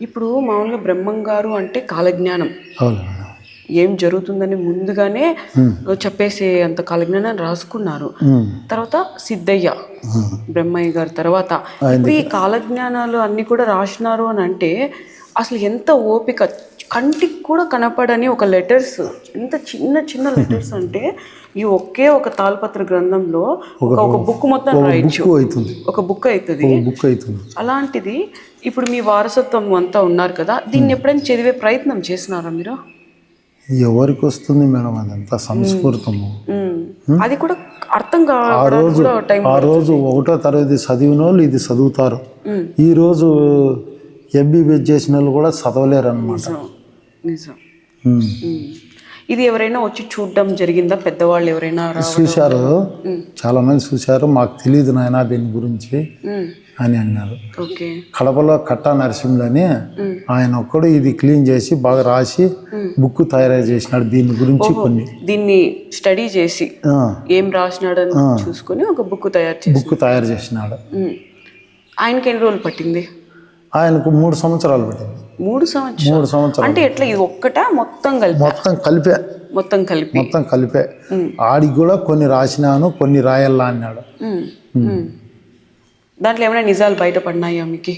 ఇప్పుడు మామూలుగా బ్రహ్మం గారు అంటే కాలజ్ఞానం. ఏం జరుగుతుందని ముందుగానే చెప్పేసే అంత కాలజ్ఞానం రాసుకున్నారు. తర్వాత సిద్ధయ్య బ్రహ్మయ్య గారి తర్వాత ఇప్పుడు ఈ కాలజ్ఞానాలు అన్ని కూడా రాసినారు అని అంటే అసలు ఎంత ఓపిక కంటికి కూడా కనపడని ఒక లెటర్స్ ఎంత చిన్న చిన్న లెటర్స్ అంటే ఈ ఒకే ఒక తాళపత్ర గ్రంథంలో ఒక బుక్ మొత్తం రాయొచ్చు. అవుతుంది. ఒక బుక్ అవుతుంది. బుక్ అవుతుంది. అలాంటిది ఇప్పుడు మీ వారసత్వం అంతా ఉన్నారు కదా దీన్ని ఎప్పుడైనా చదివే ప్రయత్నం చేసినారా మీరు? ఎవరికి వస్తుంది మేడం అదంతా సంస్కృతము. అది కూడా అర్థం ఆ రోజు ఆ రోజు ఒకటో తరగతి చదివిన వాళ్ళు ఇది చదువుతారు. ఉమ్. ఈ రోజు ఎంబీబీఎస్ చేసిన వాళ్ళు కూడా చదవలేరు అనమాట నిజం. ఇది ఎవరైనా వచ్చి చూడడం జరిగిందా? పెద్దవాళ్ళు ఎవరైనా చూశారు. చాలా మంది చూశారు. మాకు తెలియదు నాయన దీని గురించి. అని అన్నారు. ఓకే. కడపలో కట్టా నరసింహులు అని ఆయన ఒక్కడు ఇది క్లీన్ చేసి బాగా రాసి బుక్ తయారు చేసినాడు దీని గురించి కొన్ని. దీన్ని స్టడీ చేసి ఏం రాసినాడని చూసుకొని ఒక బుక్ తయారు చేసి బుక్ తయారు చేసినాడు. ఆయనకి ఎన్ని రోజులు పట్టింది? ఆయనకు మూడు సంవత్సరాలు పట్టింది. మూడు సంవత్సరాలు. మూడు సంవత్సరాలు. అంటే ఎట్లా ఇది ఒక్కట? మొత్తం కలిపి? మొత్తం కలిపే. మొత్తం కలిపి. మొత్తం కలిపే. ఆడికి కూడా కొన్ని రాసినాను కొన్ని రాయాలా అన్నాడు. దాంట్లో ఏమైనా నిజాలు బయటపడినాయా మీకు?